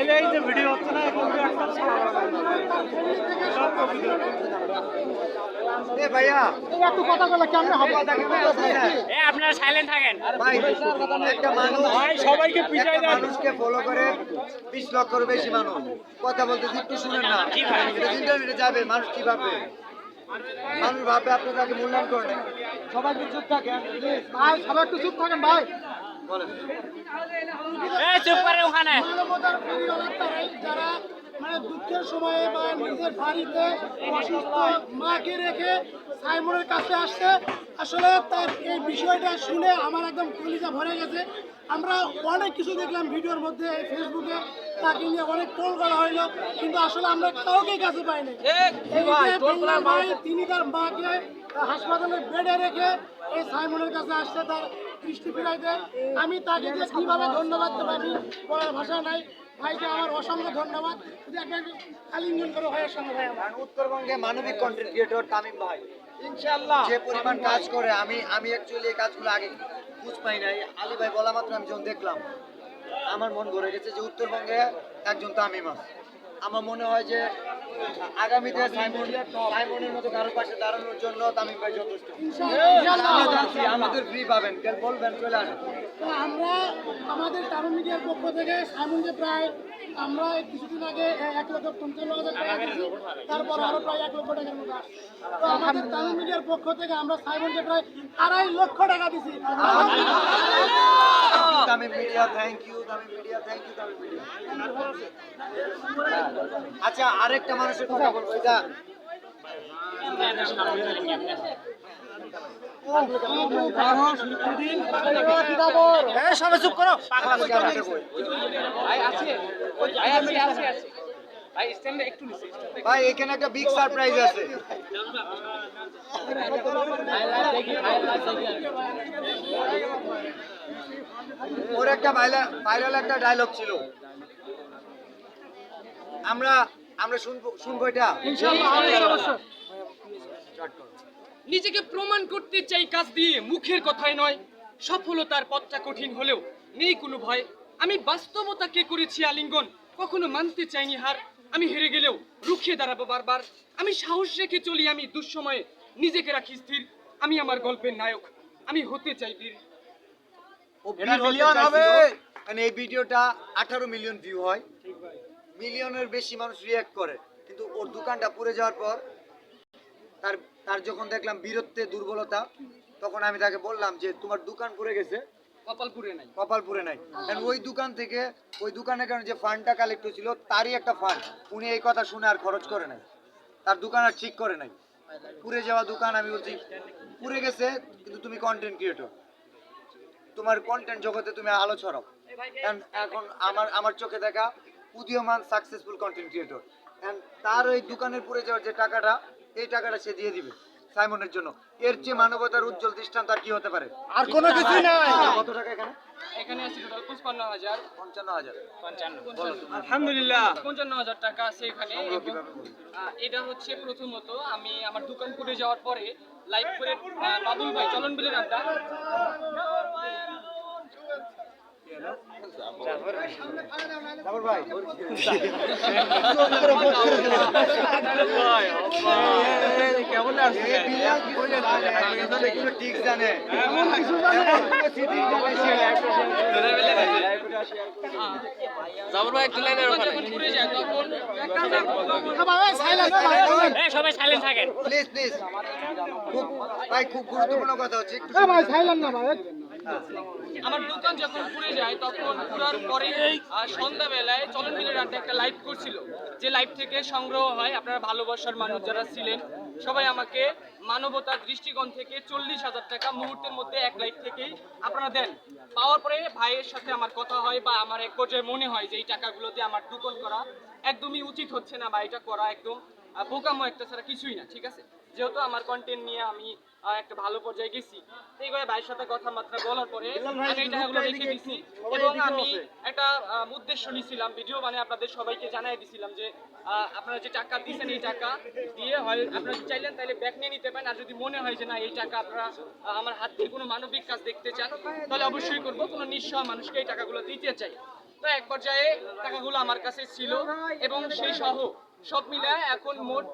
এই যে ভিডিও হচ্ছে না। এ ভাইয়া একটু কথা বলে কেমন হবে? এ আপনারা সাইলেন্ট থাকেন। ভাই একটা মানুষ ভাই সবাইকে পিছাই দেন। মানুষকে ফলো করে বিশ লক্ষের বেশি মানুষ। কথা বলতে একটু শুনেন না। এটা ইন্টারনেটে যাবে মানুষ কি ভাববে মানুষ ভাববে আপনি তাকে মূল্যায়ন করেন। সবাই একটু চুপ থাকেন ভাই সবাই একটু চুপ থাকেন ভাই। ওখানে। মানবতার পরিবারের তারাই যারা মানে দুঃখের সময়ে বা নিজের বাড়িতে অসুস্থ মাকে রেখে সাইমনের কাছে আসছে আসলে তার এই বিষয়টা শুনে আমার একদম কলিজা ভরে গেছে। আমরা অনেক কিছু দেখলাম ভিডিওর মধ্যে এই ফেসবুকে তাকে নিয়ে অনেক টোল করা হইল কিন্তু আসলে আমরা কাউকে কাছে পাইনি তিনি তার মাকে হাসপাতালের বেডে রেখে এই সাইমনের কাছে আসছে তার দৃষ্টি ফিরাইতে আমি তাকে যে কীভাবে ধন্যবাদ দেবো আমি বলার ভাষা নাই। ভাইকে আমার অসংখ্য ধন্যবাদ। যদি একটা আলিঙ্গন করে ভাইয়ের সঙ্গে ভাই আমার উত্তরবঙ্গে মানবিক কন্টেন্ট ক্রিয়েটর তামিম ভাই। ইনশাআল্লাহ। যে পরিমাণ কাজ করে আমি আমি অ্যাকচুয়ালি এই কাজগুলো আগে বুঝ পাই নাই। আলী ভাই বলা মাত্র আমি যখন দেখলাম আমার মন ভরে গেছে যে উত্তরবঙ্গে একজন তামিম আছে। আমার মনে হয় যে আগামীতে সাইমন সাইমনের মতো কারোর পাশে দাঁড়ানোর জন্য তামিম ভাই যথেষ্ট। আমাদের ফ্রি পাবেন। বলবেন চলে আসেন। আমরা আমাদের তারুণ মিডিয়ার পক্ষ থেকে সাইমনকে প্রায় আমরা কিছুদিন আগে এক লক্ষ পঞ্চান্ন হাজার টাকা দিয়েছি। তারপর আরও প্রায় এক লক্ষ টাকার মতো আসছে। তো আমাদের তারুণ মিডিয়ার পক্ষ থেকে আমরা সাইমনকে প্রায় আড়াই লক্ষ টাকা দিছি Tamim media thank you Tamim media thank you Tamim media আচ্ছা আরেকটা মানুষের কথা বলব এটা সবাই চুপ করো। ভাই এখানে একটা বিগ সারপ্রাইজ আছে। ওর একটা ভাইরাল ভাইরাল একটা ডায়লগ ছিল। আমরা আমরা শুনব শুনব এটা? নিজেকে প্রমাণ করতে চাই কাজ দিয়ে মুখের কথায় নয়। সফলতার পথটা কঠিন হলেও নেই কোনো ভয়। আমি বাস্তবতাকে করেছি আলিঙ্গন কখনো মানতে চাইনি হার। আমি হেরে গেলেও রুখে দাঁড়াবো বারবার। আমি সাহস রেখে চলি আমি দুঃসময়ে নিজেকে রাখি স্থির। আমি আমার গল্পের নায়ক আমি হতে চাই বীর। ও মিলিয়ন হবে। মানে এই ভিডিওটা আঠারো মিলিয়ন ভিউ হয়। মিলিয়নের বেশি মানুষ রিয়াক্ট করে। কিন্তু ওর দোকানটা পুড়ে যাওয়ার পর তার তার যখন দেখলাম বীরত্বে দুর্বলতা তখন আমি তাকে বললাম যে তোমার দোকান পুড়ে গেছে। কপালপুরে নাই। কপালপুরে নাই। কারণ ওই দোকান থেকে ওই দোকানের কারণে যে ফান্ডটা কালেক্ট হয়েছিল তারই একটা ফান্ড উনি এই কথা শুনে আর খরচ করে নাই। তার দোকান আর ঠিক করে নাই। পুড়ে যাওয়া দোকান আমি বলছি পুড়ে গেছে কিন্তু তুমি কন্টেন্ট ক্রিয়েটর তোমার কন্টেন্ট জগতে তুমি আলো ছড়াও। এখন আমার আমার চোখে দেখা উদীয়মান সাকসেসফুল কন্টেন্ট ক্রিয়েটর এন্ড তার ওই দোকানের পুড়ে যাওয়ার যে টাকাটা এই টাকাটা সে দিয়ে দিবে সাইমনের জন্য। এর চেয়ে মানবতার উজ্জ্বল দৃষ্টান্ত আর কি হতে পারে? আর কোনো কিছুই নাই। কত টাকা এখানে? এখানে আছে টোটাল পঞ্চান্ন হাজার। পঞ্চান্ন। হাজার আলহামদুলিল্লাহ। পঞ্চান্ন হাজার টাকা আছে এখানে। এটা হচ্ছে প্রথমত আমি আমার দোকান করে যাওয়ার পরে লাইভ করে বাবুল ভাই চলন বিলের আড্ডা তারপর ভাই কেমন এই বিলাস কি করে জানে? আসলে কিছু ঠিক জানে। এমন কিছু জানে সে ঠিক জানে সে। যখন ঘুরে যায় তখন এ সবাই সাইলেন্ট থাকেন প্লিজ প্লিজ খুব ভাই খুব গুরুত্বপূর্ণ কথা হচ্ছে ভাই সাইলেন না ভাই আমার দোকান যখন ঘুরে যায়, তখন ঘুরার পরে সন্ধ্যাবেলায় চলন আড্ডা একটা লাইভ করছিল। যে লাইভ থেকে সংগ্রহ হয়, আপনারা ভালোবাসার মানুষ যারা ছিলেন, সবাই আমাকে মানবতার দৃষ্টিকোণ থেকে চল্লিশ হাজার টাকা মুহূর্তের মধ্যে এক লাইভ থেকেই আপনারা দেন। পাওয়ার পরে ভাইয়ের সাথে আমার কথা হয় বা আমার এক পর্যায়ে মনে হয় যে এই টাকাগুলোতে আমার দোকান করা একদমই উচিত হচ্ছে না বা এটা করা একদম বোকামো একটা ছাড়া কিছুই না ঠিক আছে? যেহেতু আমার কন্টেন্ট নিয়ে আমি একটা ভালো পর্যায়ে গেছি। এই করে ভাইয়ের সাথে কথাবার্তা বলার পরে আমি এই টাকাগুলো রেখে দিছি এবং আমি একটা উদ্দেশ্য নিছিলাম ভিডিও মানে আপনাদের সবাইকে জানাই দিছিলাম যে আপনারা যে টাকা দিয়েছেন এই টাকা দিয়ে হয় আপনারা যদি চাইলেন তাহলে ব্যাক নিয়ে নিতে পারেন আর যদি মনে হয় যে না এই টাকা আপনারা আমার হাত দিয়ে কোনো মানবিক কাজ দেখতে চান তাহলে অবশ্যই করব কোনো নিঃস্ব মানুষকে এই টাকাগুলো দিতে চাই। তো এক পর্যায়ে টাকাগুলো আমার কাছে ছিল এবং সেই সহ সব মিলায় এখন মোট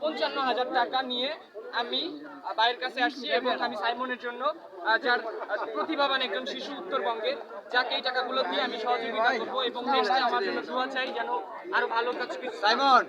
পঞ্চান্ন হাজার টাকা নিয়ে আমি বাইরের কাছে আসছি এবং আমি সাইমনের জন্য যার প্রতিভাবান একজন শিশু উত্তরবঙ্গে, যাকে এই টাকাগুলো দিয়ে আমি সহযোগিতা করব এবং নেক্সটে আমার জন্য দোয়া চাই যেন আরও ভালো কাজ সাইমন!